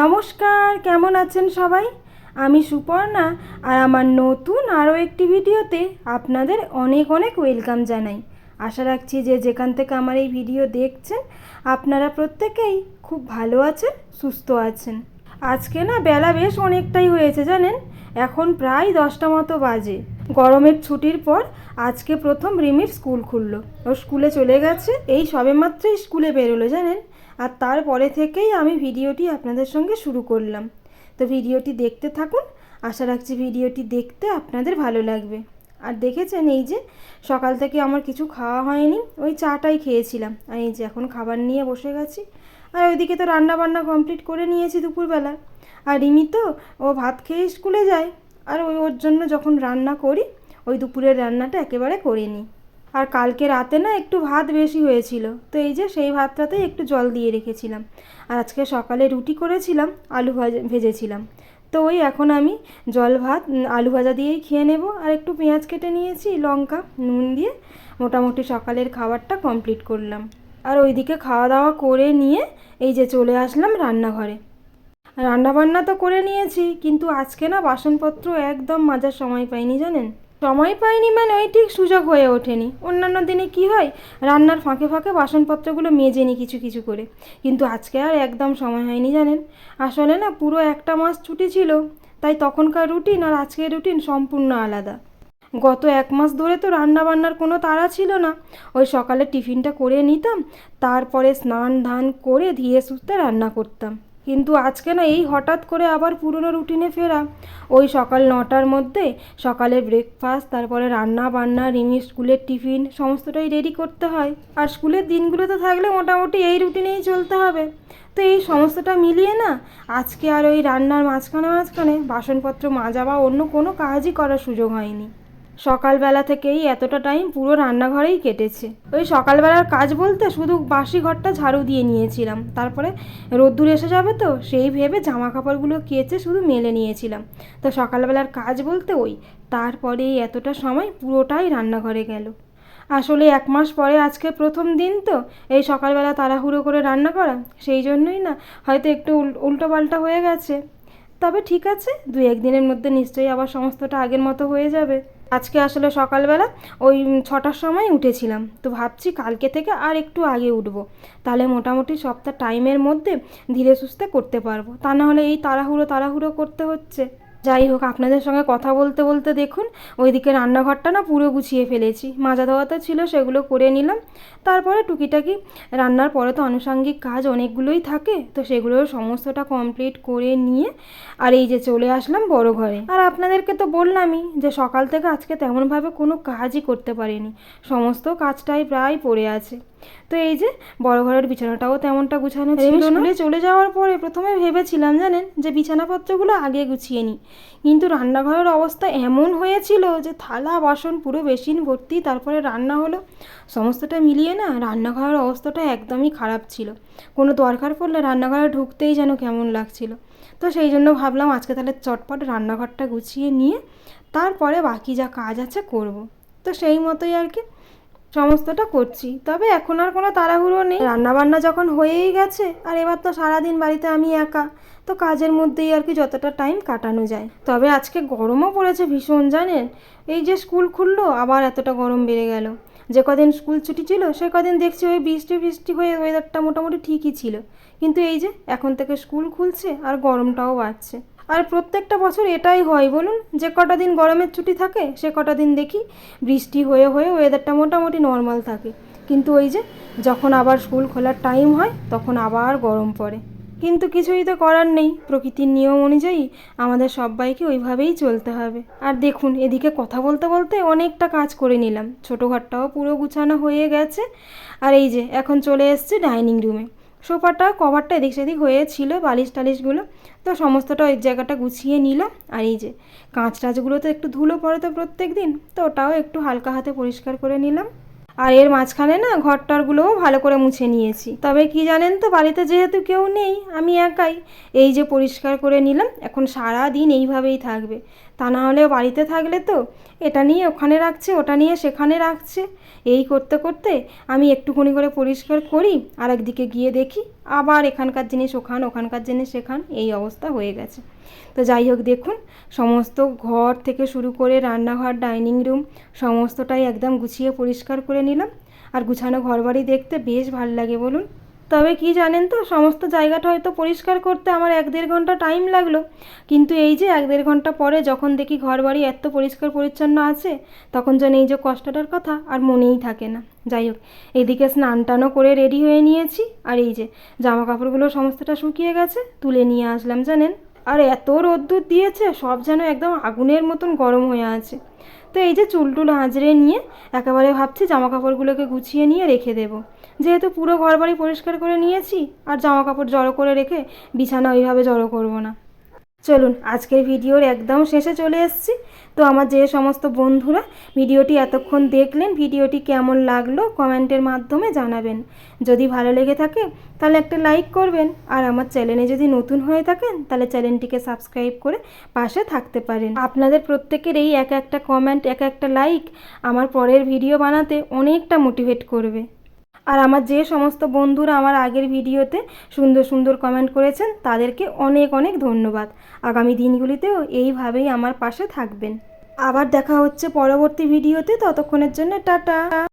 নমস্কার, কেমন আছেন সবাই? আমি সুপর্ণা আর আমার নতুন আরও একটি ভিডিওতে আপনাদের অনেক অনেক ওয়েলকাম জানাই। আশা রাখছি যে যেখান থেকে আমার এই ভিডিও দেখছেন, আপনারা প্রত্যেকেই খুব ভালো আছেন, সুস্থ আছেন। আজকে না বেলা বেশ অনেকটাই হয়েছে জানেন, এখন প্রায় দশটা মতো বাজে। গরমের ছুটির পর আজকে প্রথম রিমির স্কুল খুললো। ও স্কুলে চলে গেছে, এই সবেমাত্রই স্কুলে বেরোলো জানেন। আর তারপরে থেকেই আমি ভিডিওটি আপনাদের সঙ্গে শুরু করলাম। তো ভিডিওটি দেখতে থাকুন, আশা রাখছি ভিডিওটি দেখতে আপনাদের ভালো লাগবে। আর দেখেছেন এই যে সকাল থেকে আমার কিছু খাওয়া হয়নি, ওই চাটাই খেয়েছিলাম। আর এই যে এখন খাবার নিয়ে বসে গেছি। আর ওইদিকে তো রান্না বান্না কমপ্লিট করে নিয়েছি দুপুরবেলা। আর রিমি তো, ও ভাত খেয়ে স্কুলে যায়। আর ওই ওর জন্য যখন রান্না করি, ওই দুপুরের রান্নাটা একেবারে করে নিই। আর কালকে রাতে না একটু ভাত বেশি হয়েছিল। তো এই যে সেই ভাতটাতে একটু জল দিয়ে রেখেছিলাম। আর আজকে সকালে রুটি করেছিলাম, আলু ভাজা, ভেজেছিলাম। তো ওই এখন আমি জল ভাত আলু ভাজা দিয়েই খেয়ে নেব। আর একটু পেঁয়াজ কেটে নিয়েছি, লঙ্কা, নুন দিয়ে মোটামুটি সকালের খাবারটা কমপ্লিট করলাম। আর ওইদিকে খাওয়া দাওয়া করে নিয়ে এই যে চলে আসলাম রান্নাঘরে। রান্নাবান্না তো করে নিয়েছি, কিন্তু আজকে না বাসনপত্র একদম মাজার সময় পাইনি জানেন? সময় পাইনি মানে ওই ঠিক সুযোগ হয়ে ওঠেনি। অন্যান্য দিনে কি হয়? রান্নার ফাঁকে ফাঁকে বাসনপত্রগুলো মেজে নিই কিছু কিছু করে। কিন্তু আজকে আর একদম সময় হয়নি জানেন? আসলে না পুরো একটা মাস ছুটি ছিল, তাই তখনকার রুটিন আর আজকের রুটিন সম্পূর্ণ আলাদা। গত এক মাস ধরে তো রান্না বান্নার কোনো তাড়া ছিল না। ওই সকালে টিফিনটা করে নিতাম, তারপরে স্নান ধান করে ধীরে সুস্থে রান্না করতাম। কিন্তু আজকে না এই হঠাৎ করে আবার পুরনো রুটিনে ফেরা। ওই সকাল নটার মধ্যে সকালে ব্রেকফাস্ট তারপরে রান্না বান্না, রিমি স্কুলের টিফিন, সমস্তটাই রেডি করতে হয়। আর স্কুলের দিনগুলোতে থাকলে মোটামুটি এই রুটিনেই চলতে হবে। তো এই সমস্তটা মিলিয়ে না আজকে আর ওই রান্নার মাঝখানে মাঝখানে বাসনপত্র মাজা বা অন্য কোনো কাজই করার সুযোগ হয়নি। সকালবেলা থেকেই এতটা টাইম পুরো রান্নাঘরেই কেটেছে। ওই সকালবেলার কাজ বলতে শুধু বাসি ঘরটা ঝাড়ু দিয়ে নিয়েছিলাম। তারপরে রোদ্দুর এসে যাবে তো, সেই ভেবে জামা কাপড়গুলো কেচে শুধু মেলে নিয়েছিলাম। তো সকালবেলার কাজ বলতে ওই তারপরে এতটা সময় পুরোটাই রান্নাঘরে গেল। আসলে এক মাস পরে আজকে প্রথম দিন তো, এই সকালবেলা তাড়াহুড়ো করে রান্না করা, সেই জন্যই না, হয়তো একটু উল- উল্টোপাল্টা হয়ে গেছে। তবে ঠিক আছে দু একদিনের মধ্যে নিশ্চয়ই আবার সমস্তটা আগের মতো হয়ে যাবে। আজকে আসলে সকালবেলা ওই ছটার সময় উঠেছিলাম, তো ভাবছি কালকে থেকে আর একটু আগে উঠবো। তাহলে মোটামুটি সপ্তাহ টাইমের মধ্যে ধীরে সুস্থে করতে পারব। তা না হলে এই তাড়াহুড়ো তাড়াহুড়ো করতে হচ্ছে। যাই হোক, আপনাদের সঙ্গে কথা বলতে বলতে দেখুন, ওইদিকে রান্নাঘরটা না পুরো গুছিয়ে ফেলেছি। মাজা ধোয়া তো ছিল, সেগুলো করে নিলাম। তারপরে টুকিটাকি রান্নার পরে তো আনুষাঙ্গিক কাজ অনেকগুলোই থাকে, তো সেগুলোর সমস্তটা কমপ্লিট করে নিয়ে আর এই যে চলে আসলাম বড় ঘরে। আর আপনাদেরকে তো বললামই যে সকাল থেকে আজকে তেমনভাবে কোনো কাজই করতে পারিনি। সমস্ত কাজটাই প্রায় পড়ে আছে। তো এই যে বড় ঘরের বিছানাটাও তেমনটা গুছানো ছিল না। স্কুলে চলে যাওয়ার পরে প্রথমে ভেবেছিলাম জানেন যে বিছানাপত্রগুলো আগে গুছিয়ে নিই। কিন্তু রান্নাঘরের অবস্থা এমন হয়েছিল যে থালা বাসন পুরো বেসিন ভর্তি তারপরে রান্না হলো। সমস্তটা মিলিয়ে না রান্নাঘরের অবস্থাটা একদমই খারাপ ছিল। কোনো দরকার পড়লে রান্নাঘরে ঢুকতেই যেন কেমন লাগছিল। তো সেই জন্য ভাবলাম আজকে তাহলে চটপট রান্নাঘরটা গুছিয়ে নিয়ে তারপরে বাকি যা কাজ আছে করব। তো সেই মতোই আর কি। সমস্তটা করছি। তবে এখন আর কোনো তাড়াহুড়ো নেই। রান্নাবান্না যখন হয়েই গেছে, আর এবার তো সারাদিন বাড়িতে আমি একা, তো কাজের মধ্যেই আর কি যতটা টাইম কাটানো যায়। তবে আজকে গরমও পড়েছে ভীষণ, জানেন? এই যে স্কুল খুললো, আবার এতটা গরম বেড়ে গেল। যে কদিন স্কুল ছুটি ছিল, সে কদিন দেখছি ওই বৃষ্টি বৃষ্টি হয়ে ওয়েদারটা মোটামুটি ঠিকই ছিল। কিন্তু এই যে, এখন থেকে স্কুল খুলছে, আর গরমটাও বাড়ছে। আর প্রত্যেকটা বছর এটাই হয়, বলুন। যে কটা দিন গরমের ছুটি থাকে, সে কটা দিন দেখি বৃষ্টি হয়ে হয়ে ওয়েদারটা মোটামুটি নর্মাল থাকে। কিন্তু ওই যে যখন আবার স্কুল খোলার টাইম হয়, তখন আবার গরম পড়ে। কিন্তু কিছুই তো করার নেই। প্রকৃতির নিয়ম অনুযায়ী আমাদের সবাইকে ওইভাবেই চলতে হবে। আর দেখুন, এদিকে কথা বলতে বলতে অনেকটা কাজ করে নিলাম। ছোটো ঘরটাও পুরো গুছানো হয়ে গেছে। আর এই যে, এখন চলে এসছে ডাইনিং রুমে সোফাটা, কভারটা এদিক সেদিক হয়েছিল, বালিশ টালিশগুলো। তো সমস্তটা ওই জায়গাটা গুছিয়ে নিলাম আর এই যে কাঁচ টাচগুলো তো একটু ধুলো পড়ে তো প্রত্যেক দিন তো ওটাও একটু হালকা হাতে পরিষ্কার করে নিলাম। আর এর মাঝখানে না ঘরটরগুলোও ভালো করে মুছে নিয়েছি। তবে কি জানেন তো, বাড়িতে যেহেতু কেউ নেই, আমি একাই। এই যে পরিষ্কার করে নিলাম, এখন সারা দিন এইভাবেই থাকবে। তা না হলে বাড়িতে থাকলে তো এটা নিয়ে ওখানে রাখছে, ওটা নিয়ে সেখানে রাখছে। এই করতে করতে আমি একটুখানি করে পরিষ্কার করি আর একদিকে গিয়ে দেখি আবার এখানকার জিনিস ওখান, ওখানকার জিনিস এখান এই অবস্থা হয়ে গেছে। তো যাই হোক, দেখুন, সমস্ত ঘর থেকে শুরু করে রান্নাঘর, ডাইনিং রুম, সমস্তটাই একদম গুছিয়ে পরিষ্কার করে নিলাম। আর গুছানো ঘরবাড়ি দেখতে বেশ ভালো লাগে, বলুন। তবে কি জানেন তো, সমস্ত জায়গাটা হয়তো পরিষ্কার করতে আমার এক দেড় ঘণ্টা টাইম লাগল। কিন্তু এই যে এক দেড় ঘণ্টা পরে যখন দেখি ঘর বাড়ি এত পরিষ্কার পরিচ্ছন্ন আছে, তখন যেন এই যে কষ্টটার কথা আর মনেই থাকে না। যাই হোক, এদিকে স্নান টানও করে রেডি হয়ে নিয়েছি। আর এই যে জামা কাপড়গুলো সমস্তটা শুকিয়ে গেছে, তুলে নিয়ে আসলাম, জানেন? আর এত রোদ্দুর দিয়েছে, সব যেন একদম আগুনের মতন গরম হয়ে আছে। তো এই যে চুলটুল হাজরে নিয়ে একেবারে ভাবছি জামা কাপড়গুলোকে গুছিয়ে নিয়ে রেখে দেবো। যেহেতু পুরো ঘর বাড়ি পরিষ্কার করে নিয়েছি, আর জামা কাপড় জড়ো করে রেখে বিছানা ওইভাবে জড়ো করব না। চলুন, আজকের ভিডিওর একদম শেষে চলে এসেছি। তো আমার যে সমস্ত বন্ধুরা ভিডিওটি এতক্ষণ দেখলেন, ভিডিওটি কেমন লাগল কমেন্টের মাধ্যমে জানাবেন। যদি ভালো লেগে থাকে, তাহলে একটা লাইক করবেন। আর আমার চ্যানেলে যদি নতুন হয়ে থাকেন, তাহলে চ্যানেলটিকে সাবস্ক্রাইব করে পাশে থাকতে পারেন। আপনাদের প্রত্যেকের এই এক একটা কমেন্ট, এক একটা লাইক আমার পরের ভিডিও বানাতে অনেকটা মোটিভেট করবে। আর আমার যে সমস্ত বন্ধুরা আমার আগের ভিডিওতে সুন্দর সুন্দর কমেন্ট করেছেন, তাদেরকে অনেক অনেক ধন্যবাদ। আগামী দিনগুলিতেও এইভাবেই আমার পাশে থাকবেন। আবার দেখা হচ্ছে পরবর্তী ভিডিওতে, ততক্ষণের জন্য টাটা।